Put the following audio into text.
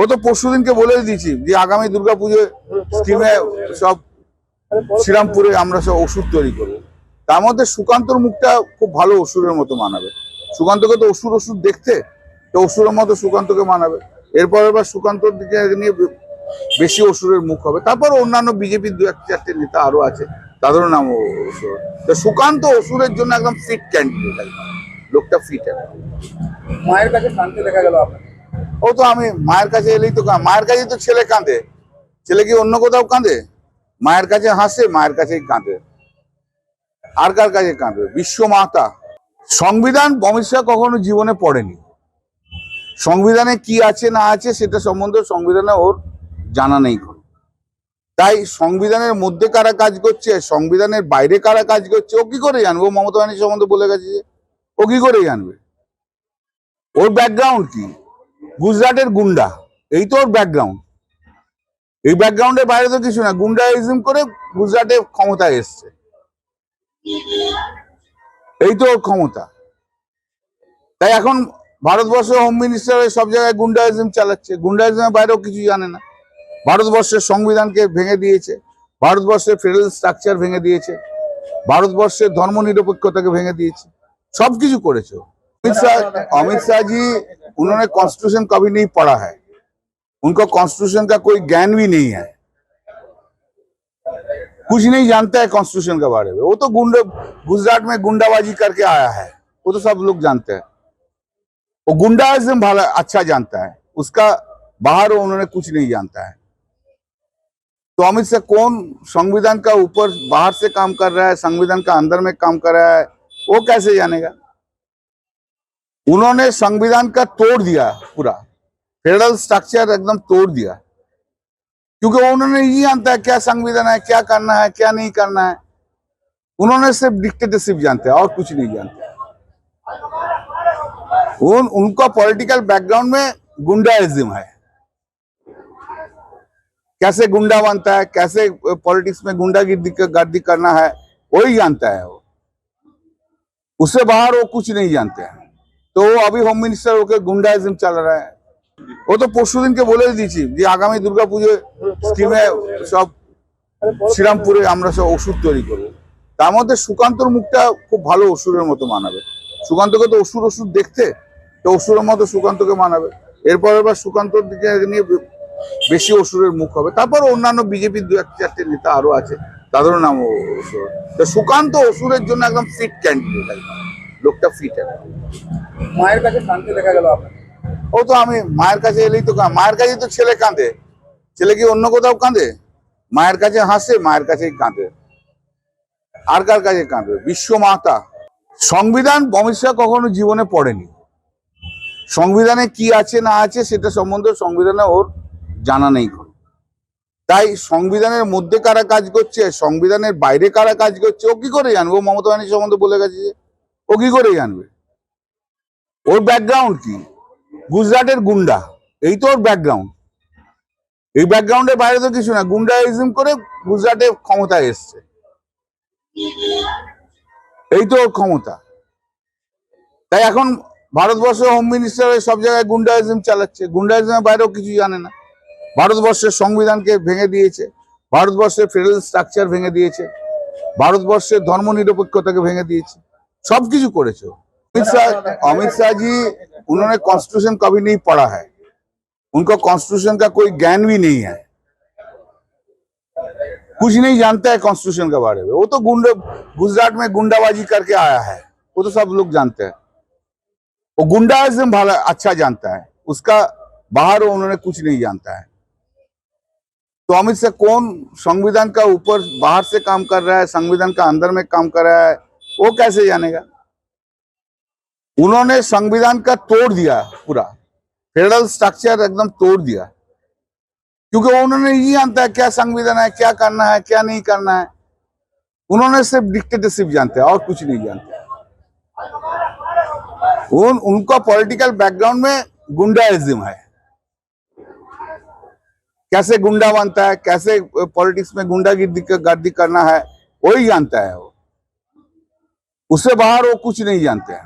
ও তো পরশু দিনকে বলে দিয়েছি যে আগামী দুর্গাপুজোয় স্কিমে সব শ্রীরামপুরে আমরা সব ওষুধ তৈরি করব। তার মধ্যে সুকান্তর মুখটা খুব ভালো অসুরের মতো মানাবে। সুকান্তকে তো অসুর ওষুধ দেখতে, তো অসুরের মতো সুকান্তকে মানাবে। এরপর এবার সুকান্তর দিকে নিয়ে বেশি অসুরের মুখ হবে। তারপর অন্যান্য বিজেপির দু, এক, চারটে নেতা আরও আছে, তাদেরও নাম অসুর তো সুকান্ত অসুরের জন্য একদম ফিট ক্যান্ডিডেট লোকটা ফিট মায়ের কাছে কানতে দেখা গেল আপনার। ও তো আমি মায়ের কাছে এলেই তো মায়ের কাছে তো ছেলে কাঁদে। ছেলে কি অন্য কোথাও কাঁদে? মায়ের কাছে হাসে, মায়ের কাছেই কাঁদে। আর কার কাছে কাঁদবে? বিশ্ব মাতা সংবিধান অমিত কখনো জীবনে পড়েনি। সংবিধানে কি আছে, না আছে, সেটা সম্বন্ধে সংবিধানে ওর জানা নেই কোনো। তাই সংবিধানের মধ্যে কারা কাজ করছে, সংবিধানের বাইরে কারা কাজ করছে, ও কি করে জানবে? মমতা ব্যানার্জি সম্বন্ধে বলে গেছে যে, ও কি করে জানবে? ওর ব্যাকগ্রাউন্ড কি? গুজরাটের গুন্ডা, এই তো ওর ব্যাকগ্রাউন্ড এই ব্যাকগ্রাউন্ডের বাইরে তো কিছু না, গুন্ডাইজম করে গুজরাটে ক্ষমতায় এসছে। এই তো ওর ক্ষমতা। তাই এখন ভারতবর্ষ হোম মিনিস্টার সব জায়গায় গুন্ডাইজম চালাচ্ছে। গুন্ডাইজমের বাইরেও কিছু জানে না। ভারতবর্ষের সংবিধানকে ভেঙে দিয়েছে। ভারতবর্ষের ফেডারেল স্ট্রাকচার ভেঙে দিয়েছে। ভারতবর্ষের ধর্মনিরপেক্ষতাকে ভেঙে দিয়েছে। সব কিছু করেছে অমিত শাহ অমিত শাহজি उन्होंने कॉन्स्टिट्यूशन कभी नहीं पढ़ा है। उनको कॉन्स्टिट्यूशन का कोई ज्ञान भी नहीं है। कुछ नहीं जानता है कॉन्स्टिट्यूशन के बारे में। वो तो गुंडे, गुजरात में गुंडाबाजी करके आया है। वो तो सब लोग जानते हैं। वो गुंडाइज्म भला अच्छा जानता है। उसका बाहर उन्होंने कुछ नहीं जानता है। तो अमित शाह कौन संविधान का ऊपर बाहर से काम कर रहा है, संविधान का अंदर में काम कर रहा है, वो कैसे जानेगा? उन्होंने संविधान का तोड़ दिया पूरा। फेडरल स्ट्रक्चर एकदम तोड़ दिया। क्योंकि उन्होंने ये जानता है क्या संविधान है, क्या करना है, क्या नहीं करना है। उन्होंने सिर्फ़ डिक्टेटरशिप जानते हैं, और कुछ नहीं जानते उन, उनका पॉलिटिकल बैकग्राउंड में गुंडाइज्म है। कैसे गुंडा बनता है, कैसे पॉलिटिक्स में गुंडागिर्दी गर्दी करना है, वही जानता है वो। उससे बाहर वो कुछ नहीं जानते हैं। তো ও अभी হোম মিনিস্টার ওকে গুন্ডাইজম চালা रहा है ও তো পরশু দিনকে বলে দিয়েছি যে আগামী দুর্গাপুজোয় স্কিমে সব শ্রীরামপুরে আমরা সব ওষুধ তৈরি করবো তার মধ্যে সুকান্তর মুখটা খুব ভালো অসুরের মতো মানাবে সুকান্তকে তো অসুর ওষুধ দেখতে তো অসুরের মতো সুকান্তকে মানাবে এরপর এবার সুকান্তর দিকে নিয়ে বে- বেশি অসুরের মুখ হবে তারপর অন্যান্য বিজেপির দু এক চারটে নেতা আরো আছে তাদেরও নাম ও- অসুর তো সুকান্ত অসুরের জন্য একদম ফিট ক্যান্ডিডেট লোকটা ফিট একদম মায়ের কাছে কানতে দেখা গেল আপনার? ও তো আমি মায়ের কাছে এলেই তো মায়ের কাছে তো ছেলে কাঁদে। ছেলে কি অন্য কোথাও কাঁদে? মায়ের কাছে হাসে, মায়ের কাছেই কাঁদে। আর কার কাছে কাঁদবে? বিশ্ব মাতা সংবিধান অমিত কখনো জীবনে পড়েনি। সংবিধানে কি আছে, না আছে, সেটা সম্বন্ধে সংবিধানে ওর জানা নেই। তাই সংবিধানের মধ্যে কারা কাজ করছে, সংবিধানের বাইরে কারা কাজ করছে, ও কি করে জানবে? ও মমতা ব্যানার্জি সম্বন্ধে বলে গেছে ও কি করে জানবে? ওর ব্যাকগ্রাউন্ড কি? গুজরাটের গুন্ডা। এই তো ওর ব্যাকগ্রাউন্ড এই ব্যাকগ্রাউন্ডের বাইরে তো কিছু না, গুন্ডাইজম করে গুজরাটে ক্ষমতায় এসছে। এই তো ওর ক্ষমতা। তাই এখন ভারতবর্ষ হোম মিনিস্টার সব জায়গায় গুন্ডাইজম চালাচ্ছে। গুন্ডাইজমের বাইরেও কিছু জানে না। ভারতবর্ষের সংবিধানকে ভেঙে দিয়েছে। ভারতবর্ষের ফেডারেল স্ট্রাকচার ভেঙে দিয়েছে। ভারতবর্ষের ধর্মনিরপেক্ষতাকে ভেঙে দিয়েছে। সবকিছু করেছে ও। अमित शाह अमित शाह जी, उन्होंने कॉन्स्टिट्यूशन कभी नहीं पढ़ा है। उनको कॉन्स्टिट्यूशन का कोई ज्ञान भी नहीं है। कुछ नहीं जानता है कॉन्स्टिट्यूशन के बारे में। वो तो गुंडे, गुजरात में गुंडाबाजी करके आया है। वो तो सब लोग जानते हैं। वो गुंडाइज्म भला अच्छा जानता है। उसका बाहर उन्होंने कुछ नहीं जानता है। तो अमित शाह कौन संविधान का ऊपर बाहर से काम कर रहा है, संविधान का अंदर में काम कर रहा है, वो कैसे जानेगा? उन्होंने संविधान का तोड़ दिया पूरा। फेडरल स्ट्रक्चर एकदम तोड़ दिया। क्योंकि उन्होंने ये जानता है क्या संविधान है, क्या करना है, क्या नहीं करना है। उन्होंने सिर्फ़ डिक्टेटरशिप जानते हैं, और कुछ नहीं जानते उन, उनका पॉलिटिकल बैकग्राउंड में गुंडाइज्म है। कैसे गुंडा बनता है, कैसे पॉलिटिक्स में गुंडागिर्दी गर्दी करना है, वही जानता है वो। उससे बाहर वो कुछ नहीं जानते हैं।